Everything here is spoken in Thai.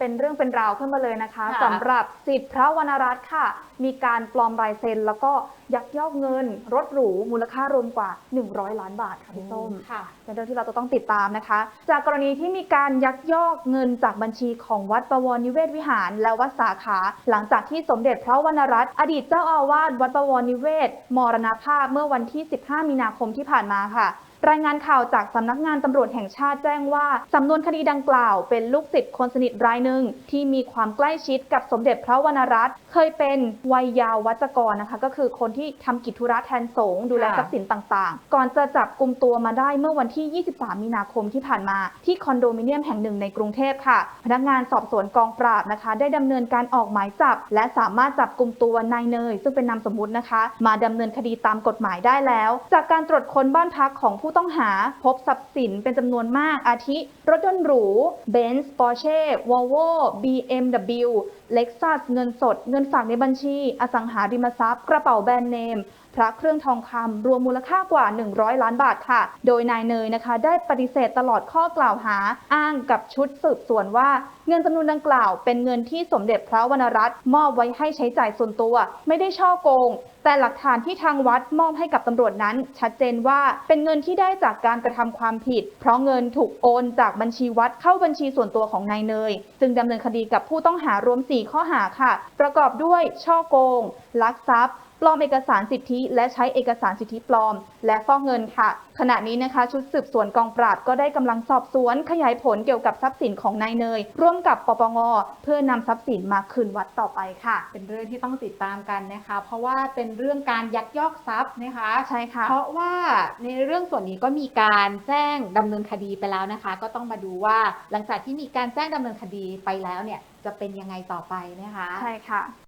เป็นเรื่องเป็นราวขึ้นมาเลยนะคะค่ะ สำหรับสิทธิ์พระวรรณรัตน์ค่ะ มีการปลอมลายเซ็น แล้วก็ยักยอกเงิน รถหรูมูลค่ารวมกว่า 100 ล้านบาทค่ะพี่ส้ม ค่ะ เป็นเรื่องที่เราจะต้องติดตามนะคะ จากกรณีที่มีการยักยอกเงินจากบัญชีของวัดประวรนิเวศวิหาร และวัดสาขา หลังจากที่สมเด็จพระวรรณรัตน์อดีตเจ้าอาวาสวัดประวรนิเวศ มรณภาพเมื่อวันที่ 15 มีนาคมที่ผ่านมาค่ะ รายงานข่าวจากสำนักงานตำรวจแห่งชาติแจ้งว่าสำนวนคดีดังกล่าวเป็นลูกศิษย์คนสนิทรายหนึ่งที่มีความใกล้ชิดกับสมเด็จพระวรรณรัตน์เคยเป็นวัยยาวัจกรนะคะ ก็คือคนที่ทำกิจธุระแทนสงฆ์ดูแลค่ะทรัพย์สินต่างๆ ก่อนจะจับกลุ่มตัวมาได้เมื่อวันที่ 23 มีนาคมที่ผ่านมา ที่คอนโดมิเนียมแห่งหนึ่งในกรุงเทพค่ะ พนักงานสอบสวนกองปราบนะคะ ได้ดำเนินการออกหมายจับ และสามารถจับกลุ่มตัวนายเนย ซึ่งเป็นนามสมมุตินะคะ มาดำเนินคดีตามกฎหมายได้แล้ว จากการตรวจค้นบ้านพักของผู้ต้องหาพบทรัพย์สินเป็นจำนวนมาก อาทิ รถยนต์หรูเบนซ์ปอร์เช่วอลโว BMW เล็กซัสเงินสด เงินฝากในบัญชี อสังหาริมทรัพย์ กระเป๋าแบรนด์เนม พระเครื่องทองคำรวมมูลค่ากว่า 100 ล้านบาทค่ะ โดยนายเนยนะคะ ได้ปฏิเสธตลอดข้อกล่าวหา อ้างกับชุดสืบสวนว่า เงินจำนวนดังกล่าว เป็นเงินที่สมเด็จพระวรรณรัตน์มอบไว้ให้ใช้จ่ายส่วนตัว ไม่ได้ช่อโกงแต่หลักฐานที่ทางวัดมอบให้กับตำรวจนั้น ชัดเจนว่าเป็นเงินที่ได้จากการกระทำความผิด เพราะเงินถูกโอนจากบัญชีวัดเข้าบัญชีส่วนตัวของนายเนย จึงดำเนินคดีกับผู้ต้องหารวม 4 ข้อหาค่ะ ประกอบด้วยช่อโกง ลักทรัพย์ ปลอมเอกสารสิทธิ และใช้เอกสารสิทธิปลอม และฟอกเงินค่ะ ขณะนี้นะคะ ชุดสืบสวนกองปราบก็ได้กำลังสอบสวน ขยายผลเกี่ยวกับทรัพย์สินของนายเนย ร่วมกับปปงเพื่อนำทรัพย์สินมาคืนวัดต่อไปค่ะ เป็นเรื่องที่ต้องติดตามกันนะคะ เพราะว่าเป็นเรื่องการยักยอกทรัพย์นะคะ ใช่ค่ะ เพราะว่าในเรื่องส่วนนี้ก็มีการแจ้งดำเนินคดีไปแล้วนะคะ ก็ต้องมาดูว่าหลังจากที่มีการแจ้งดำเนินคดีไปแล้วเนี่ยจะเป็นยังไงต่อไปนะคะ ใช่ค่ะ